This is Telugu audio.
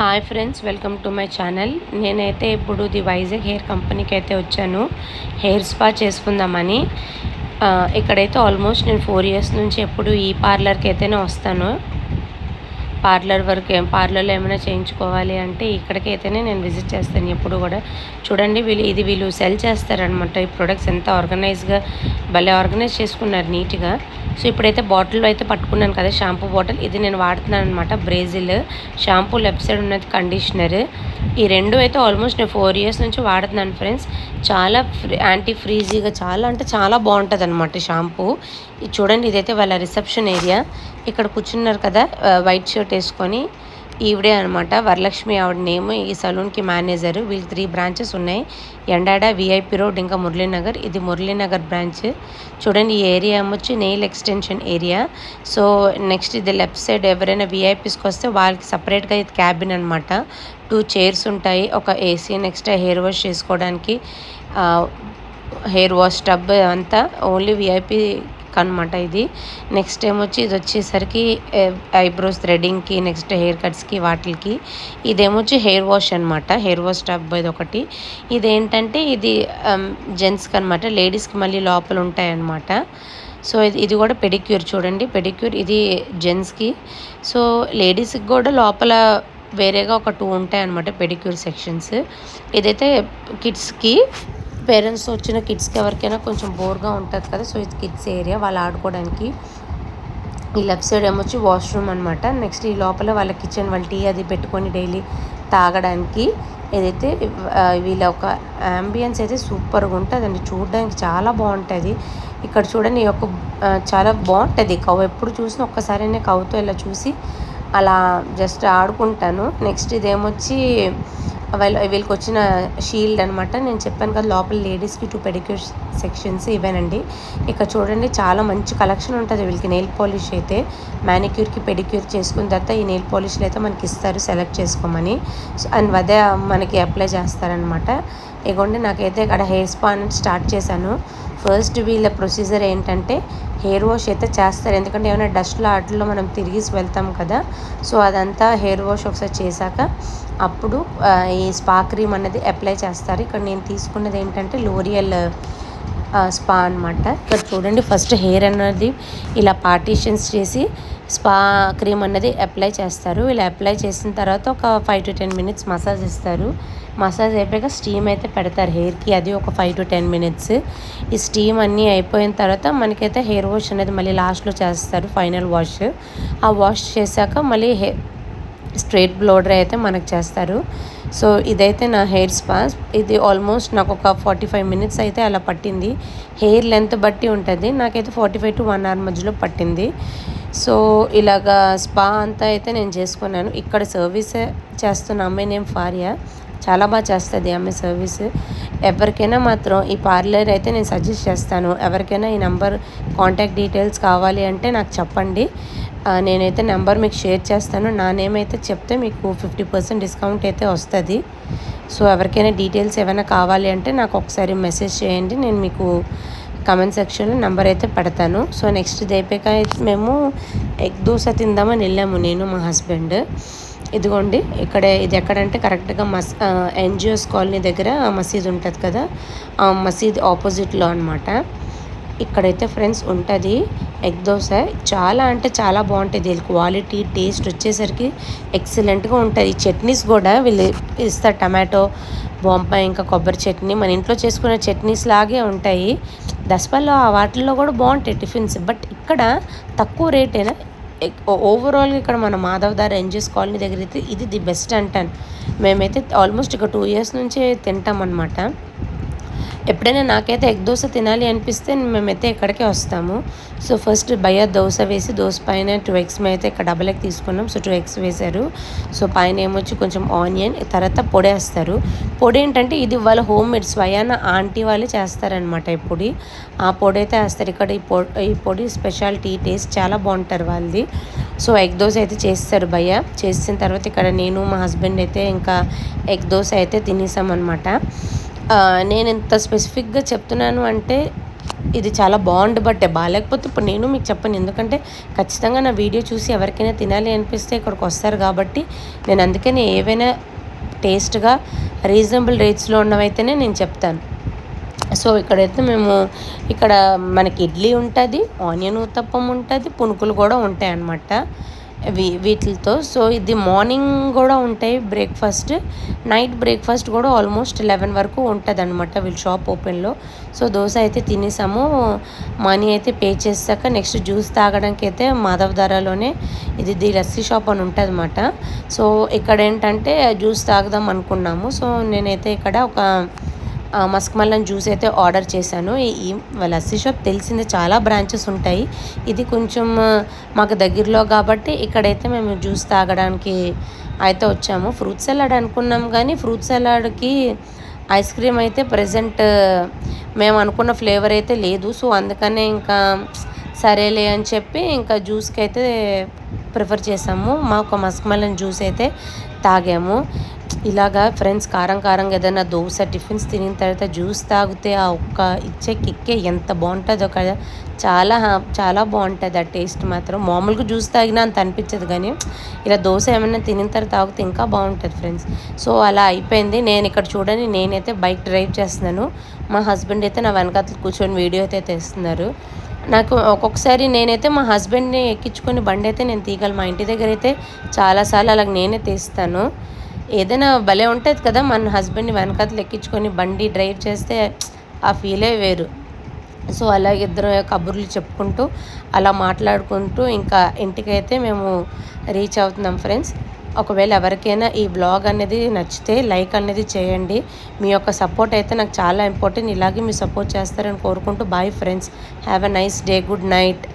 Hi friends welcome to my channel. నేనైతే ఇప్పుడు ది వైజాగ్ హెయిర్ కంపెనీకి అయితే వచ్చాను. హెయిర్ స్పా చేసుకుందామని. ఇక్కడైతే ఆల్మోస్ట్ నేను ఫోర్ ఇయర్స్ నుంచి ఎప్పుడు ఈ పార్లర్కి అయితేనే వస్తాను. పార్లర్ వరకు ఏం పార్లర్లో ఏమైనా చేయించుకోవాలి అంటే ఇక్కడికి అయితేనే నేను విజిట్ చేస్తాను ఎప్పుడు కూడా. చూడండి వీళ్ళు ఇది వీళ్ళు సెల్ చేస్తారనమాట ఈ ప్రొడక్ట్స్ ఎంత ఆర్గనైజ్గా భలే ఆర్గనైజ్ చేసుకున్నారు నీట్గా. సో ఇప్పుడైతే బాటిల్ అయితే పట్టుకున్నాను కదా షాంపూ బాటిల్ ఇది నేను వాడుతున్నాను అనమాట బ్రేజిల్ షాంపూ లెఫ్ట్ సైడ్ ఉన్నది కండిషనర్ ఈ రెండు అయితే ఆల్మోస్ట్ నేను ఫోర్ ఇయర్స్ నుంచి వాడుతున్నాను ఫ్రెండ్స్ చాలా యాంటీ ఫ్రీజీగా చాలా అంటే చాలా బాగుంటుంది అనమాట షాంపూ ఇది చూడండి ఇదైతే వాళ్ళ రిసెప్షన్ ఏరియా ఇక్కడ కూర్చున్నారు కదా వైట్ షర్ట్ వేసుకొని ఈవిడే అనమాట వరలక్ష్మి ఆవిడ నేమ్ ఈ సలూన్కి మేనేజర్. వీళ్ళు త్రీ బ్రాంచెస్ ఉన్నాయి. ఎండాడ విఐపి రోడ్ ఇంకా మురళీనగర్. ఇది మురళీనగర్ బ్రాంచ్. చూడండి ఈ ఏరియా వచ్చి nail extension area. So next ఇది లెఫ్ట్ సైడ్ ఎవరైనా విఐపీస్కి వస్తే వాళ్ళకి సపరేట్గా ఇది క్యాబిన్ అనమాట టూ చైర్స్ ఉంటాయి. ఒక ఏసీ నెక్స్ట్ హెయిర్ వాష్ చేసుకోవడానికి హెయిర్ వాష్ టబ్ అంతా. ఓన్లీ విఐపి అనమాట ఇది. నెక్స్ట్ ఏమొచ్చి వచ్చి ఇది వచ్చేసరికి ఐబ్రోస్ థ్రెడింగ్కి నెక్స్ట్ హెయిర్ కట్స్కి వాటికి ఇదేమొచ్చి హెయిర్ వాష్ అనమాట హెయిర్ వాష్ టబ్ ఇది ఒకటి ఇదేంటంటే ఇది జెంట్స్కి అనమాట లేడీస్కి మళ్ళీ లోపల ఉంటాయన్నమాట సో ఇది ఇది కూడా పెడిక్యూర్ చూడండి. పెడిక్యూర్ ఇది జెంట్స్కి సో లేడీస్కి కూడా లోపల వేరేగా ఒక టూ ఉంటాయనమాట పెడిక్యూర్ సెక్షన్స్ ఇదైతే కిడ్స్కి పేరెంట్స్ వచ్చిన కిడ్స్కి ఎవరికైనా కొంచెం బోర్గా ఉంటుంది కదా సో ఇది కిడ్స్ ఏరియా వాళ్ళు ఆడుకోవడానికి. ఈ లెఫ్ట్ సైడ్ ఏమొచ్చి వాష్రూమ్ అనమాట నెక్స్ట్ ఈ లోపల వాళ్ళ కిచెన్ వాళ్ళ టీ అది పెట్టుకొని డైలీ తాగడానికి ఏదైతే వీళ్ళ ఒక అంబియన్స్ అయితే సూపర్గా ఉంటుందండి. చూడడానికి చాలా బాగుంటుంది. ఇక్కడ చూడండి ఈ యొక్క చాలా బాగుంటుంది. కవ్వు ఎప్పుడు చూసినా ఒక్కసారి కవ్వుతో ఇలా చూసి అలా జస్ట్ ఆడుకుంటాను. నెక్స్ట్ ఇదేమొచ్చి వీళ్ళ వీళ్ళకి వచ్చిన షీల్డ్ అనమాట నేను చెప్పాను కదా లోపల లేడీస్కి టూ పెడిక్యూర్ సెక్షన్స్ ఇవేనండి. ఇక్కడ చూడండి చాలా మంచి కలెక్షన్ ఉంటుంది వీళ్ళకి. నెయిల్ పాలిష్ అయితే మ్యానిక్యూర్కి పెడిక్యూర్ చేసుకున్న తర్వాత ఈ నెయిల్ పాలిష్లు అయితే మనకి ఇస్తారు సెలెక్ట్ చేసుకోమని. అండ్ అదే మనకి అప్లై చేస్తారనమాట ఇగోండి నాకైతే ఇక్కడ హెయిర్ స్పా అనేది స్టార్ట్ చేశాను. ఫస్ట్ వీళ్ళ ప్రొసీజర్ ఏంటంటే హెయిర్ వాష్ అయితే చేస్తారు. ఎందుకంటే ఏమైనా డస్ట్లో వాటిల్లో మనం తిరిగి వెళ్తాం కదా. సో అదంతా హెయిర్ వాష్ ఒకసారి చేశాక అప్పుడు ఈ స్పా క్రీమ్ అనేది అప్లై చేస్తారు. ఇక్కడ నేను తీసుకున్నది ఏంటంటే లోరియల్ స్పా అనమాట ఇక్కడ చూడండి ఫస్ట్ హెయిర్ అన్నది ఇలా పార్టీషన్స్ చేసి స్పా క్రీమ్ అన్నది అప్లై చేస్తారు. ఇలా అప్లై చేసిన తర్వాత ఒక five to ten minutes massage ఇస్తారు. మసాజ్ అయిపోయాక స్టీమ్ అయితే పెడతారు హెయిర్కి. అది ఒక ఫైవ్ టు టెన్ మినిట్స్. ఈ స్టీమ్ అన్నీ అయిపోయిన తర్వాత మనకైతే హెయిర్ వాష్ అనేది మళ్ళీ లాస్ట్లో చేస్తారు ఫైనల్ వాష్. ఆ వాష్ చేశాక మళ్ళీ హె స్ట్రైట్ బ్లోడర్ అయితే మనకు చేస్తారు. సో ఇదైతే నా హెయిర్ స్పా ఇది ఆల్మోస్ట్ నాకు ఒక ఫార్టీ ఫైవ్ మినిట్స్ అయితే అలా పట్టింది. హెయిర్ లెంత్ బట్టి ఉంటుంది. నాకైతే forty five to one hour మధ్యలో పట్టింది. సో ఇలాగా స్పా అంతా అయితే నేను చేసుకున్నాను. ఇక్కడ సర్వీస్ చేస్తున్న అమ్మాయి నేమ్ ఫారియా. చాలా బాగా చేస్తుంది ఆమె సర్వీస్. ఎవరికైనా మాత్రం ఈ పార్లర్ అయితే నేను సజెస్ట్ చేస్తాను. ఎవరికైనా ఈ నెంబర్ కాంటాక్ట్ డీటెయిల్స్ కావాలి అంటే నాకు చెప్పండి. నేనైతే నెంబర్ మీకు షేర్ చేస్తాను. నా నేమ్ అయితే చెప్తే మీకు ఫిఫ్టీ పర్సెంట్ డిస్కౌంట్ అయితే వస్తుంది. సో ఎవరికైనా డీటెయిల్స్ ఏమైనా కావాలి అంటే నాకు ఒకసారి మెసేజ్ చేయండి. నేను మీకు కమెంట్ సెక్షన్లో నెంబర్ అయితే పెడతాను. సో నెక్స్ట్ దీపిక మేము ఎగ్ దోశ తిందామని వెళ్ళాము నేను మా హస్బెండ్. ఇదిగోండి ఇక్కడ ఇది ఎక్కడంటే కరెక్ట్గా మస్ ఎన్జిఓస్ కాలనీ దగ్గర మసీద్ ఉంటుంది కదా ఆ మసీద్ ఆపోజిట్లో అనమాట ఇక్కడైతే ఫ్రెండ్స్ ఉంటుంది ఎగ్ దోశ. చాలా అంటే చాలా బాగుంటుంది వీళ్ళ క్వాలిటీ టేస్ట్ వచ్చేసరికి ఎక్సలెంట్గా ఉంటుంది. చట్నీస్ కూడా వీళ్ళు ఇస్తారు. టమాటో బొంబాయి ఇంకా కొబ్బరి చట్నీ. మన ఇంట్లో చేసుకునే చట్నీస్ లాగే ఉంటాయి. దసపల్లో ఆ వాటిల్లో కూడా బాగుంటాయి టిఫిన్స్. బట్ ఇక్కడ తక్కువ రేటేనా? ఓవరాల్గా ఇక్కడ మన మాధవదార్ ఎన్జిఎస్ కాలనీ దగ్గర అయితే ఇది ది బెస్ట్ అంటాను. మేమైతే ఆల్మోస్ట్ ఇక టూ ఇయర్స్ నుంచే తింటాం అనమాట ఎప్పుడైనా నాకైతే ఎగ్ దోశ తినాలి అనిపిస్తే మేమైతే ఇక్కడికే వస్తాము. సో ఫస్ట్ భయ దోశ వేసి దోశ పైన టూ ఎగ్స్ అయితే ఇక్కడ డబల్ ఎగ్ తీసుకున్నాం. సో టూ ఎగ్స్ వేశారు. సో పైన ఏమొచ్చి కొంచెం ఆనియన్ తర్వాత పొడి వేస్తారు. పొడి ఏంటంటే ఇది వాళ్ళ హోమ్ మేడ్ స్వయాన ఆంటీ వాళ్ళే చేస్తారనమాట ఈ పొడి. ఆ పొడి అయితే వేస్తారు. ఇక్కడ ఈ పొడి ఈ పొడి స్పెషాలిటీ టేస్ట్ చాలా బాగుంటారు వాళ్ళది. సో ఎగ్ దోశ అయితే చేస్తారు భయ్య. చేసిన తర్వాత ఇక్కడ నేను మా హస్బెండ్ అయితే ఇంకా ఎగ్ దోశ అయితే తినేసాం అనమాట నేను ఇంత స్పెసిఫిక్గా చెప్తున్నాను అంటే ఇది చాలా బాగుంది బట్ బాగాలేకపోతే ఇప్పుడు నేను మీకు చెప్పను. ఎందుకంటే ఖచ్చితంగా నా వీడియో చూసి ఎవరికైనా తినాలి అనిపిస్తే ఇక్కడికి వస్తారు కాబట్టి నేను అందుకని ఏవైనా టేస్ట్గా రీజనబుల్ రేట్స్లో ఉన్నవైతేనే నేను చెప్తాను. సో ఇక్కడైతే మేము ఇక్కడ మనకి ఇడ్లీ ఉంటుంది ఆనియన్ ఉత్తప్పం ఉంటుంది పునుకులు కూడా ఉంటాయి అన్నమాట వీటితో. సో ఇది మార్నింగ్ కూడా ఉంటాయి బ్రేక్ఫాస్ట్. నైట్ బ్రేక్ఫాస్ట్ కూడా ఆల్మోస్ట్ లెవెన్ వరకు ఉంటుంది అనమాట వీళ్ళ షాప్ ఓపెన్లో. సో దోశ అయితే తినేసాము. మనీ అయితే పే చేశాక నెక్స్ట్ జ్యూస్ తాగడానికి అయితే మాధవ్ ధారాలోనే ఇది ది లస్సీ షాప్ అని ఉంటుంది అనమాట సో ఇక్కడ ఏంటంటే జ్యూస్ తాగుదాం అనుకున్నాము. సో నేనైతే ఇక్కడ ఒక మస్క్ మల్లన్ జ్యూస్ అయితే ఆర్డర్ చేశాను. ఈ లస్సీ షాప్ తెలిసింది చాలా బ్రాంచెస్ ఉంటాయి. ఇది కొంచెం మాకు దగ్గరలో కాబట్టి ఇక్కడైతే మేము జ్యూస్ తాగడానికి అయితే వచ్చాము. ఫ్రూట్ సలాడ్ అనుకున్నాం కానీ ఫ్రూట్ సలాడ్కి ఐస్ క్రీమ్ అయితే ప్రజెంట్ మేము అనుకున్న ఫ్లేవర్ అయితే లేదు. సో అందుకనే ఇంకా సరేలే అని చెప్పి ఇంకా జ్యూస్కి అయితే ప్రిఫర్ చేసాము మా ఒక మస్క్ మలన్ జ్యూస్ అయితే తాగాము. ఇలాగా ఫ్రెండ్స్ కారం కారంగా ఏదైనా దోశ టిఫిన్స్ తినిన తర్వాత జ్యూస్ తాగితే ఆ ఒక్క ఇచ్చే కిక్కే ఎంత బాగుంటుందో కదా. చాలా చాలా బాగుంటుంది ఆ టేస్ట్ మాత్రం. మామూలుగా జ్యూస్ తాగినా అంత అనిపించదు కానీ ఇలా దోశ ఏమైనా తినిన తర్వాత తాగితే ఇంకా బాగుంటుంది ఫ్రెండ్స్. సో అలా అయిపోయింది. నేను ఇక్కడ చూడండి నేనైతే బైక్ డ్రైవ్ చేస్తున్నాను. మా హస్బెండ్ అయితే నా వెనకాతలు కూర్చొని వీడియో అయితే తెస్తున్నారు. నాకు ఒక్కొక్కసారి నేనైతే మా హస్బెండ్ని ఎక్కించుకొని బండి అయితే నేను తీగలను మా ఇంటి దగ్గర అయితే చాలాసార్లు అలాగ నేనే తీస్తాను. ఏదైనా భలే ఉంటుంది కదా మన హస్బెండ్ని వెనకాతలు ఎక్కించుకొని బండి డ్రైవ్ చేస్తే ఆ ఫీలే వేరు. సో అలా ఇద్దరు కబుర్లు చెప్పుకుంటూ అలా మాట్లాడుకుంటూ ఇంకా ఇంటికైతే మేము రీచ్ అవుతున్నాం ఫ్రెండ్స్. ఒకవేళ ఎవరికైనా ఈ బ్లాగ్ అనేది నచ్చితే లైక్ అనేది చేయండి. మీ యొక్క సపోర్ట్ అయితే నాకు చాలా ఇంపార్టెంట్. ఇలాగే మీ సపోర్ట్ చేస్తారని కోరుకుంటూ bye friends. Have a nice day. Good night.